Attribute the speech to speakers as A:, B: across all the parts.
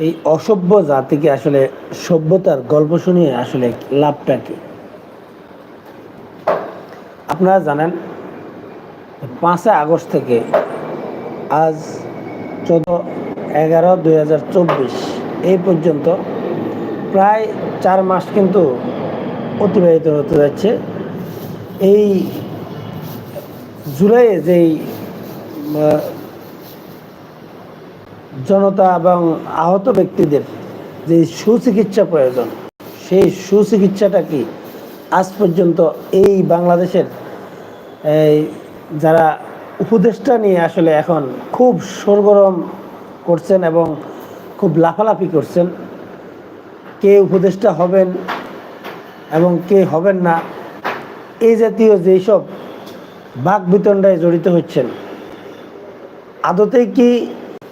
A: এই অসভ্য জাতিকে আসলে সভ্যতার গল্প শুনিয়ে আসলে লাভটা কি? আপনারা জানেন পাঁচই আগস্ট থেকে আজ চোদ্দ এগারো দুই এই পর্যন্ত প্রায় চার মাস কিন্তু অতিবাহিত হতে যাচ্ছে। এই জুলাইয়ে যেই জনতা এবং আহত ব্যক্তিদের যে সুচিকিৎসা প্রয়োজন, সেই সুচিকিৎসাটা কি আজ পর্যন্ত এই বাংলাদেশের, এই যারা উপদেষ্টা নিয়ে আসলে এখন খুব সরগরম করছেন এবং খুব লাফালাফি করছেন, কে উপদেষ্টা হবেন এবং কে হবেন না এই জাতীয় যেসব বাক বিতণ্ডায় জড়িত হচ্ছেন, আদতে কি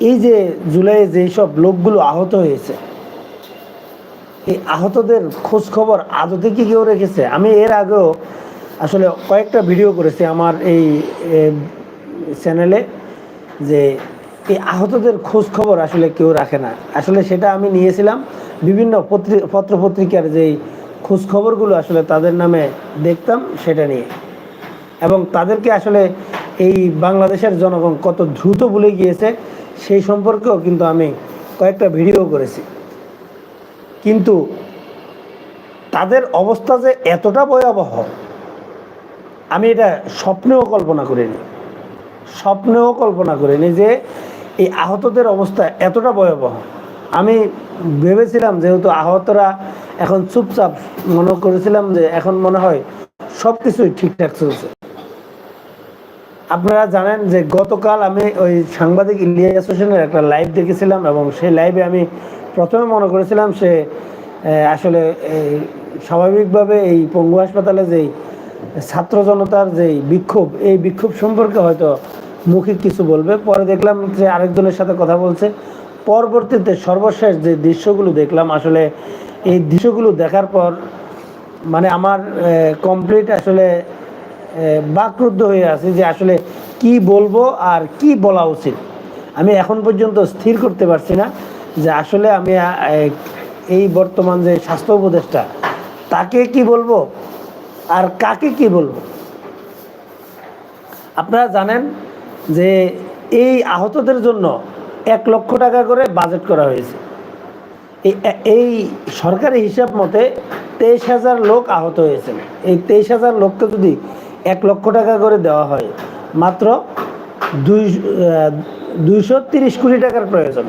A: এই যে জুলাইয়ে যেসব লোকগুলো আহত হয়েছে, এই আহতদের খোঁজ খবর আদতে কি কেউ রেখেছে? আমি এর আগেও আসলে কয়েকটা ভিডিও করেছি আমার এই চ্যানেলে যে এই আহতদের খোঁজ খবর আসলে কেউ রাখে না। আসলে সেটা আমি নিয়েছিলাম বিভিন্ন পত্রি- পত্রপত্রিকার যেই খোঁজ খবরগুলো আসলে তাদের নামে দেখতাম সেটা নিয়ে। এবং তাদেরকে আসলে এই বাংলাদেশের জনগণ কত দ্রুত ভুলে গিয়েছে সেই সম্পর্কেও কিন্তু আমি কয়েকটা ভিডিও করেছি। কিন্তু তাদের অবস্থা যে এতটা ভয়াবহ, আমি এটা স্বপ্নেও কল্পনা করিনি। স্বপ্নেও কল্পনা করিনি যে এই আহতদের অবস্থা এতটা ভয়াবহ। আমি ভেবেছিলাম যেহেতু আহতরা এখন চুপচাপ মনে করেছিলাম যে এখন মনে হয় সব কিছুই ঠিকঠাক চলছে। আপনারা জানেন যে গতকাল আমি ওই সাংবাদিক ইলিয়াস হোসেনের একটা লাইভ দেখেছিলাম এবং সেই লাইভে আমি প্রথমে মনে করেছিলাম সে আসলে স্বাভাবিকভাবে এই পঙ্গু হাসপাতালে যেই ছাত্র জনতার যেই বিক্ষোভ, এই বিক্ষোভ সম্পর্কে হয়তো মৌখিক কিছু বলবে। পরে দেখলাম যে আরেকজনের সাথে কথা বলছে। পরবর্তীতে সর্বশেষ যে দৃশ্যগুলো দেখলাম, আসলে এই দৃশ্যগুলো দেখার পর মানে আমার কমপ্লিট আসলে বাকরুদ্ধ হয়ে আছি যে আসলে কি বলব আর কি বলা উচিত। আমি এখন পর্যন্ত স্থির করতে পারছি না যে আসলে আমি এই বর্তমান যে স্বাস্থ্য উপদেষ্টা, তাকে কি বলব আর কাকে কি বলব? আপনারা জানেন যে এই আহতদের জন্য এক লক্ষ টাকা করে বাজেট করা হয়েছে। এই এই সরকারি হিসাব মতে তেইশ হাজার লোক আহত হয়েছেন। এই তেইশ হাজার লোককে যদি এক লক্ষ টাকা করে দেওয়া হয়। মাত্র দুই দুইশো তিরিশ কোটি টাকার প্রয়োজন।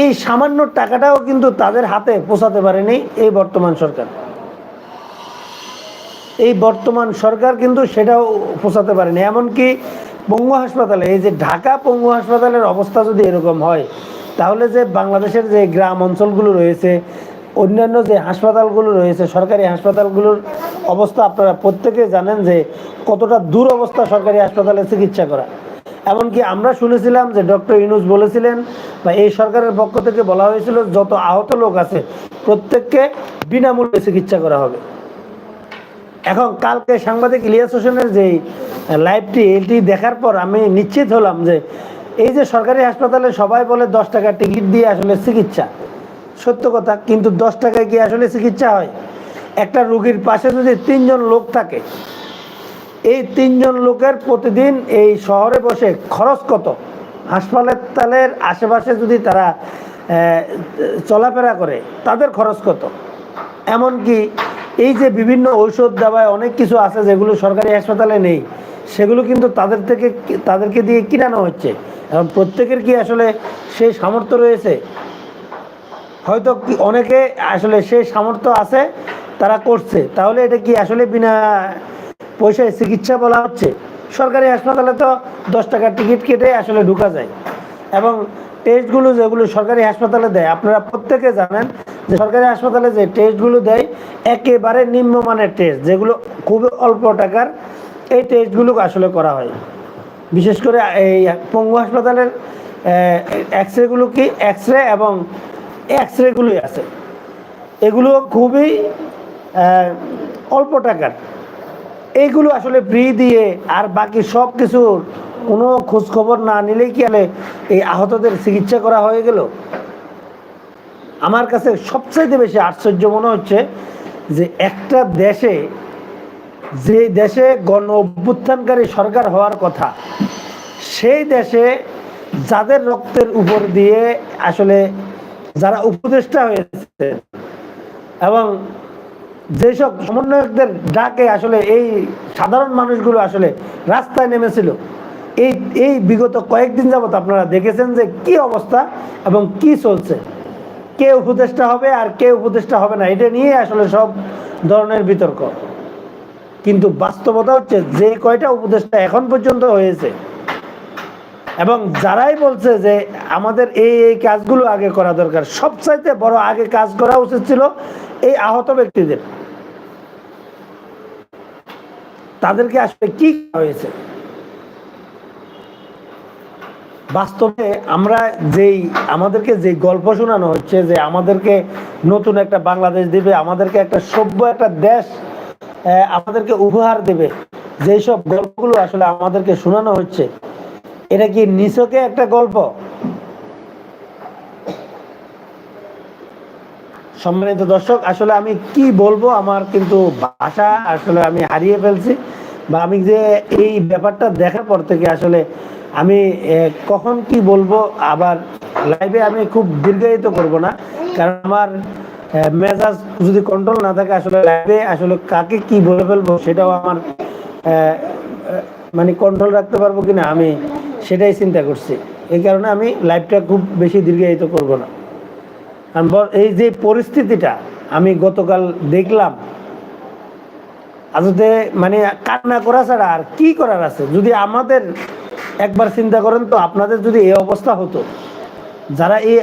A: এই সামান্য টাকাটাও কিন্তু তাদের হাতে পৌঁছাতে পারেনি এই বর্তমান সরকার। এই বর্তমান সরকার কিন্তু সেটাও পৌঁছাতে পারেনি। এমনকি পঙ্গু হাসপাতালে, এই যে ঢাকা পঙ্গু হাসপাতালের অবস্থা যদি এরকম হয়, তাহলে যে বাংলাদেশের যে গ্রাম অঞ্চলগুলো রয়েছে, অন্যান্য যে হাসপাতালগুলো রয়েছে, সরকারি হাসপাতালগুলোর অবস্থা আপনারা প্রত্যেকে জানেন যে কতটা দূর অবস্থা সরকারি হাসপাতালে চিকিৎসা করা। এমনকি আমরা শুনেছিলাম যে ডক্টর ইনুস বলেছিলেন বা এই সরকারের পক্ষ থেকে বলা হয়েছিল যত আহত লোক আছে প্রত্যেককে বিনামূল্যে চিকিৎসা করা হবে। এখন কালকে সাংবাদিক ইলিয়াস হোসেনের যে লাইভটি এটি দেখার পর আমি নিশ্চিত হলাম যে এই যে সরকারি হাসপাতালে সবাই বলে দশ টাকা টিকিট দিয়ে আসলে চিকিৎসা, সত্য কথা, কিন্তু দশ টাকায় কি আসলে চিকিৎসা হয়? একটা রুগীর পাশে যদি তিনজন লোক থাকে, এই তিনজন লোকের প্রতিদিন এই শহরে বসে খরচ কত? হাসপাতালের আশেপাশে যদি তারা চলাফেরা করে, তাদের খরচ কত? এমনকি এই যে বিভিন্ন ঔষধ দেওয়ায় অনেক কিছু আছে যেগুলো সরকারি হাসপাতালে নেই, সেগুলো কিন্তু তাদের থেকে, তাদেরকে দিয়ে কিনানো হচ্ছে। এবং প্রত্যেকের কি আসলে সেই সামর্থ্য রয়েছে? হয়তো অনেকে আসলে সেই সামর্থ্য আছে তারা করছে। তাহলে এটা কি আসলে বিনা পয়সায় চিকিৎসা বলা হচ্ছে? সরকারি হাসপাতালে তো দশ টাকার টিকিট কেটে আসলে ঢুকা যায়। এবং টেস্টগুলো যেগুলো সরকারি হাসপাতালে দেয়, আপনারা প্রত্যেকে জানেন যে সরকারি হাসপাতালে যে টেস্টগুলো দেয়, একেবারে নিম্নমানের টেস্ট যেগুলো খুবই অল্প টাকার, এই টেস্টগুলো আসলে করা হয়। বিশেষ করে এই পঙ্গু হাসপাতালের এক্স রেগুলো কি এক্স রে এবং এক্স রেগুলোই আছে। এগুলো খুবই অল্প টাকার। এইগুলো আসলে ফ্রি দিয়ে আর বাকি সব কিছুর কোনো খোঁজখবর না নিলেই কি আলে এই আহতদের চিকিৎসা করা হয়ে গেল? আমার কাছে সবচাইতে বেশি আশ্চর্য মনে হচ্ছে যে একটা দেশে, যে দেশে গণ অভ্যুত্থানকারী সরকার হওয়ার কথা, সেই দেশে যাদের রক্তের উপর দিয়ে আসলে যারা উপদেষ্টা হয়েছে এবং যেসব সমন্বয়কদের ডাকে আসলে এই সাধারণ মানুষগুলো আসলে রাস্তায় নেমেছিল, এই এই বিগত কয়েকদিন যাবত আপনারা দেখেছেন যে কি অবস্থা এবং কি চলছে। কে উপদেষ্টা হবে আর কে উপদেষ্টা হবে না, এটা নিয়ে আসলে সব ধরনের বিতর্ক। কিন্তু বাস্তবতা হচ্ছে যে কয়টা উপদেষ্টা এখন পর্যন্ত হয়েছে এবং যারাই বলছে যে আমাদের এই এই কাজগুলো আগে করা দরকার, সবচাইতে বড় আগে কাজ করা উচিত ছিল এই আহত ব্যক্তিদের। তাদেরকে আসলে কি হয়েছে? বাস্তবে আমরা যেই, আমাদেরকে যে গল্প শোনানো হচ্ছে যে আমাদেরকে নতুন একটা বাংলাদেশ দিবে, আমাদেরকে একটা সভ্য একটা দেশ আমাদেরকে উপহার দেবে, যেই সব গল্পগুলো আসলে আমাদেরকে শোনানো হচ্ছে, এটা কি নিছকে একটা গল্প? সম্মানিত দর্শক, আসলে আমি কি বলব, আমার কিন্তু ভাষা আসলে আমি হারিয়ে ফেলছি বা আমি যে এই ব্যাপারটা দেখার পর থেকে আসলে আমি কখন কি বলব, আবার লাইভে আমি খুব দীর্ঘায়িত করব না। কারণ আমার মেজাজ যদি কন্ট্রোল না থাকে, আসলে লাইভে আসলে কাকে কি বলে ফেলব, সেটাও আমার মানে কন্ট্রোল রাখতে পারব কিনা, আমি সেটাই চিন্তা করছি। এই কারণে আমি লাইভটা খুব বেশি দীর্ঘায়িত করব না। এই যে পরিস্থিতিটা আমি গতকাল দেখলাম আসলে মানে কান্না করা ছাড়া আর কি করার আছে? যদি আমাদের একবার চিন্তা করেন তো আপনাদের যদি এই অবস্থা হতো, যারা এই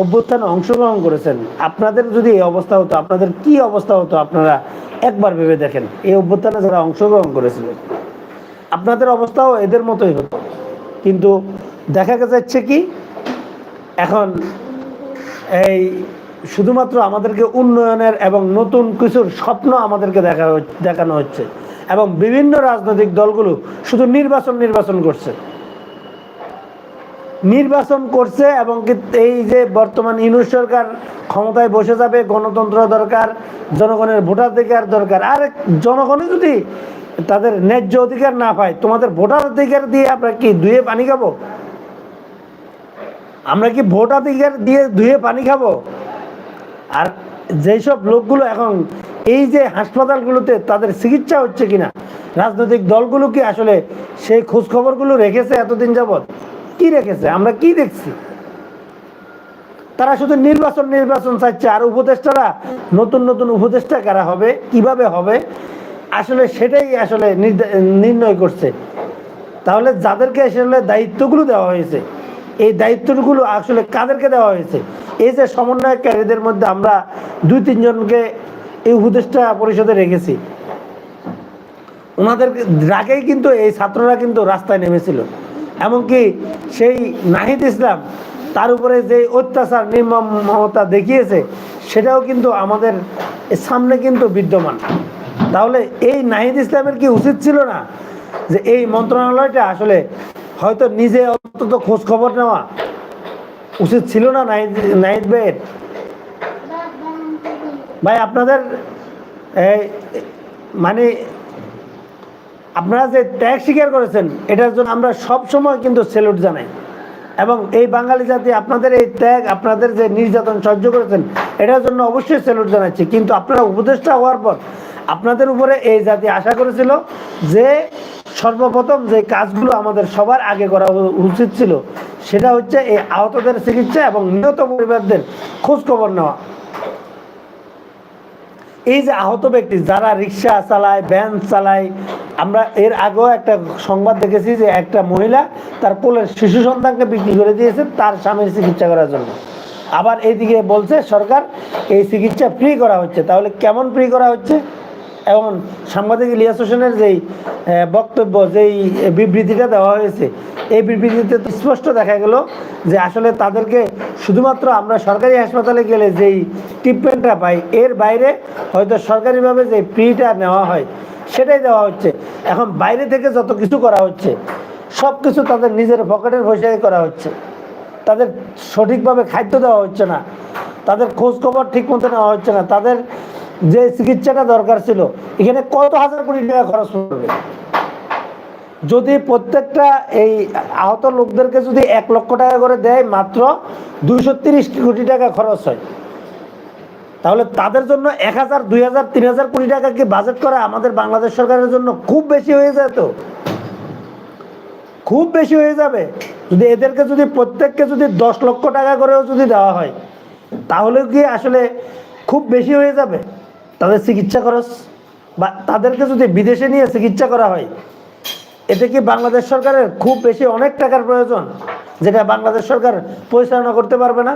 A: অভ্যুত্থানে অংশগ্রহণ করেছেন, আপনাদের যদি এই অবস্থা হতো, আপনাদের কি অবস্থা হতো আপনারা একবার ভেবে দেখেন? এই অভ্যুত্থানে যারা অংশগ্রহণ করেছিলেন, আপনাদের অবস্থাও এদের মতোই হতো। কিন্তু দেখা যাচ্ছে কি, এখন এই শুধুমাত্র আমাদেরকে উন্নয়নের এবং নতুন কিছুর স্বপ্ন আমাদেরকে দেখা দেখানো হচ্ছে। এবং বিভিন্ন রাজনৈতিক দলগুলো শুধু নির্বাচন নির্বাচন করছে। নির্বাচন করছে এবং এই যে বর্তমান ইউনুস সরকার ক্ষমতায় বসে যাবে, গণতন্ত্র দরকার, জনগণের ভোটাধিকার দরকার। আর জনগণে যদি তাদের ন্যায্য অধিকার না পায়, তোমাদের ভোটার অধিকার দিয়ে আমরা কি ধুয়ে পানি খাব? আমরা কি ভোটাধিকার দিয়ে ধুয়ে পানি খাব? আর যেসব লোকগুলো এখন এই যে হাসপাতালগুলোতে তাদের চিকিৎসা হচ্ছে কিনা, রাজনৈতিক দলগুলো কি আসলে সেই খোঁজ খবরগুলো রেখেছে এতদিন যাবৎ? কি রেখেছে? আমরা কি দেখছি? তারা শুধু নির্বাচন নির্বাচন চাইছে, আর উপদেষ্টারা নতুন নতুন উপদেষ্টা কারা হবে, কীভাবে হবে? আসলে সেটাই আসলে নির্ণয় করছে। তাহলে যাদেরকে আসলে দায়িত্বগুলো দেওয়া হয়েছে এই দায়িত্বগুলো আসলে কাদেরকে দেওয়া হয়েছে? এই যে সমন্বয়কারীদের মধ্যে আমরা দুই তিনজনকে এই উপদেষ্টা পরিষদে রেখেছি। ওনাদের রাগেই কিন্তু এই ছাত্ররা কিন্তু রাস্তায় নেমেছিল। এমনকি সেই নাহিদ ইসলাম, তার উপরে যে অত্যাচার নির্মমতা দেখিয়েছে, সেটাও কিন্তু আমাদের সামনে কিন্তু বিদ্যমান। তাহলে এই নাহিদ ইসলামের কি উচিত ছিল না যে এই মন্ত্রণালয়টা আসলে হয়তো নিজে অন্তত খোঁজ খবর নেওয়া উচিত ছিল না নাহিদ ভাইয়ের ভাই, আপনাদের মানে আপনারা যে ত্যাগ স্বীকার করেছেন, এটার জন্য আমরা সব সময় কিন্তু সেলুট জানাই। এবং এই বাঙালি জাতি, আপনাদের এই ত্যাগ, আপনাদের যে নির্যাতন সহ্য করেছেন, এটার জন্য অবশ্যই সেলুট জানাচ্ছি। কিন্তু আপনারা উপদেষ্টা হওয়ার পর আপনাদের উপরে এই জাতি আশা করেছিল যে সর্বপ্রথম যে কাজগুলো আমাদের সবার আগে করা উচিত ছিল, সেটা হচ্ছে এই আহতদের চিকিৎসা এবং নিহত পরিবারদের খোঁজখবর নেওয়া। এই যে আহত ব্যক্তি যারা রিক্সা চালায়, ভ্যান চালায়, আমরা এর আগেও একটা সংবাদ দেখেছি যে একটা মহিলা তার পোলের শিশু সন্তানকে বিক্রি করে দিয়েছে, তার স্বামীর চিকিৎসা করার জন্য। আবার এইদিকে বলছে, সরকার, এই চিকিৎসা ফ্রি করা হচ্ছে। তাহলে কেমন ফ্রি করা হচ্ছে? এবং সাংবাদিক ইলিয়াস হোসেনের যেই বক্তব্য, যেই বিবৃতিটা দেওয়া হয়েছে, এই বিবৃতিতে স্পষ্ট দেখা গেল যে আসলে তাদেরকে শুধুমাত্র আমরা সরকারি হাসপাতালে গেলে যেই ট্রিটমেন্টটা পাই, এর বাইরে হয়তো সরকারিভাবে যে ফ্রিটা নেওয়া হয়, সেটাই দেওয়া হচ্ছে। এখন বাইরে থেকে যত কিছু করা হচ্ছে, সব কিছু তাদের নিজের পকেটের পয়সায় করা হচ্ছে। তাদের সঠিকভাবে খাদ্য দেওয়া হচ্ছে না, তাদের খোঁজখবর ঠিক মতো নেওয়া হচ্ছে না, তাদের যে চিকিৎসাটা দরকার ছিল, এখানে কত হাজার কোটি টাকা খরচ করবে যদি প্রত্যেকটা এই আহত লোকদেরকে যদি এক লক্ষ টাকা করে দেয়, মাত্র দুইশো তিরিশ কোটি টাকা খরচ হয়। তাহলে তাদের জন্য এক হাজার, দুই হাজার, তিন হাজার কোটি টাকা কি বাজেট করা আমাদের বাংলাদেশ সরকারের জন্য খুব বেশি হয়ে যায় তো? খুব বেশি হয়ে যাবে। যদি এদেরকে যদি প্রত্যেককে যদি দশ লক্ষ টাকা করেও যদি দেওয়া হয়, তাহলে কি আসলে খুব বেশি হয়ে যাবে? তাদের চিকিৎসা খরচ বা তাদেরকে যদি বিদেশে নিয়ে চিকিৎসা করা হয়, এতে কি বাংলাদেশ সরকারের খুব বেশি অনেক টাকার প্রয়োজন যেটা বাংলাদেশ সরকার পরিচালনা করতে পারবে না?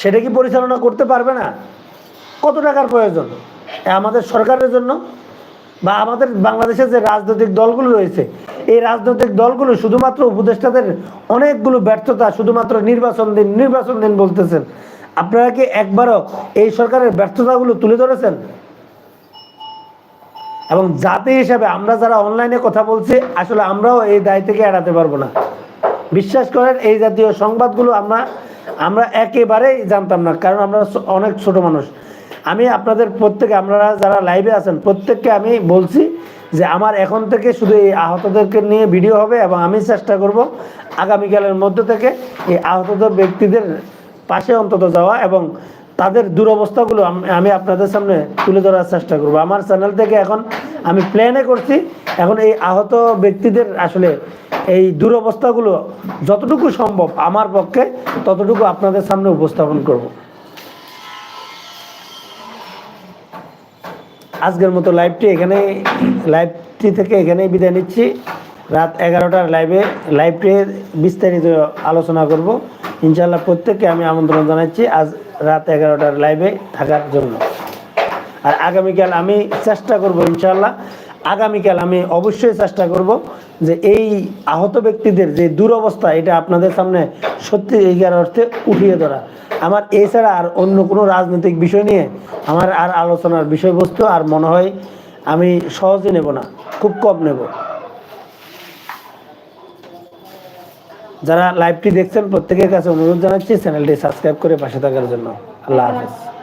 A: সেটা কি পরিচালনা করতে পারবে না? কত টাকার প্রয়োজন? আমাদের সরকারের জন্য বা আমাদের বাংলাদেশের যে রাজনৈতিক দলগুলো রয়েছে, এই রাজনৈতিক দলগুলো শুধুমাত্র উপদেষ্টাদের অনেকগুলো ব্যর্থতা শুধুমাত্র নির্বাচন দিন নির্বাচন দিন বলতেছেন। আপনারা কি একবারও এই সরকারের ব্যর্থতাগুলো তুলে ধরেছেন? এবং জাতি হিসাবে আমরা যারা অনলাইনে কথা বলছি, আসলে আমরাও এই দায় থেকে এড়াতে পারব না। বিশ্বাস করেন, এই জাতীয় সংবাদগুলো আমরা আমরা একেবারেই জানতাম না, কারণ আমরা অনেক ছোট মানুষ। আমি আপনাদের প্রত্যেকে, আপনারা যারা লাইভে আছেন, প্রত্যেককে আমি বলছি যে আমার এখন থেকে শুধু এই আহতদেরকে নিয়ে ভিডিও হবে এবং আমি চেষ্টা করব আগামীকালের মধ্য থেকে এই আহতদের ব্যক্তিদের পাশে অন্তত যাওয়া এবং তাদের দুরবস্থাগুলো আমি আপনাদের সামনে তুলে ধরার চেষ্টা করব। আমার চ্যানেল থেকে এখন আমি প্ল্যানে করছি, এখন এই আহত ব্যক্তিদের আসলে এই দুরবস্থাগুলো যতটুকু সম্ভব আমার পক্ষে ততটুকু আপনাদের সামনে উপস্থাপন করব। আজকের মতো লাইভটি এখানে লাইভটি থেকে এখানেই বিদায় নিচ্ছি। রাত এগারোটার লাইভে লাইভটি বিস্তারিত আলোচনা করব। ইনশাল্লাহ প্রত্যেককে আমি আমন্ত্রণ জানাচ্ছি আজ রাত এগারোটার লাইভে থাকার জন্য। আর আগামীকাল আমি চেষ্টা করব ইনশাল্লাহ আগামীকাল আমি অবশ্যই চেষ্টা করব যে এই আহত ব্যক্তিদের যে দুরবস্থা, এটা আপনাদের সামনে সত্যি এইকার অর্থে উঠিয়ে ধরা আমার এছাড়া আর অন্য কোনো রাজনৈতিক বিষয় নিয়ে আমার আর আলোচনার বিষয়বস্তু আর মনে হয় আমি সহজে নেব না, খুব কম নেব। যারা লাইভটি দেখছেন, প্রত্যেকের কাছে অনুরোধ জানাচ্ছি চ্যানেলটি সাবস্ক্রাইব করে পাশে থাকার জন্য। আল্লাহ হাফেজ।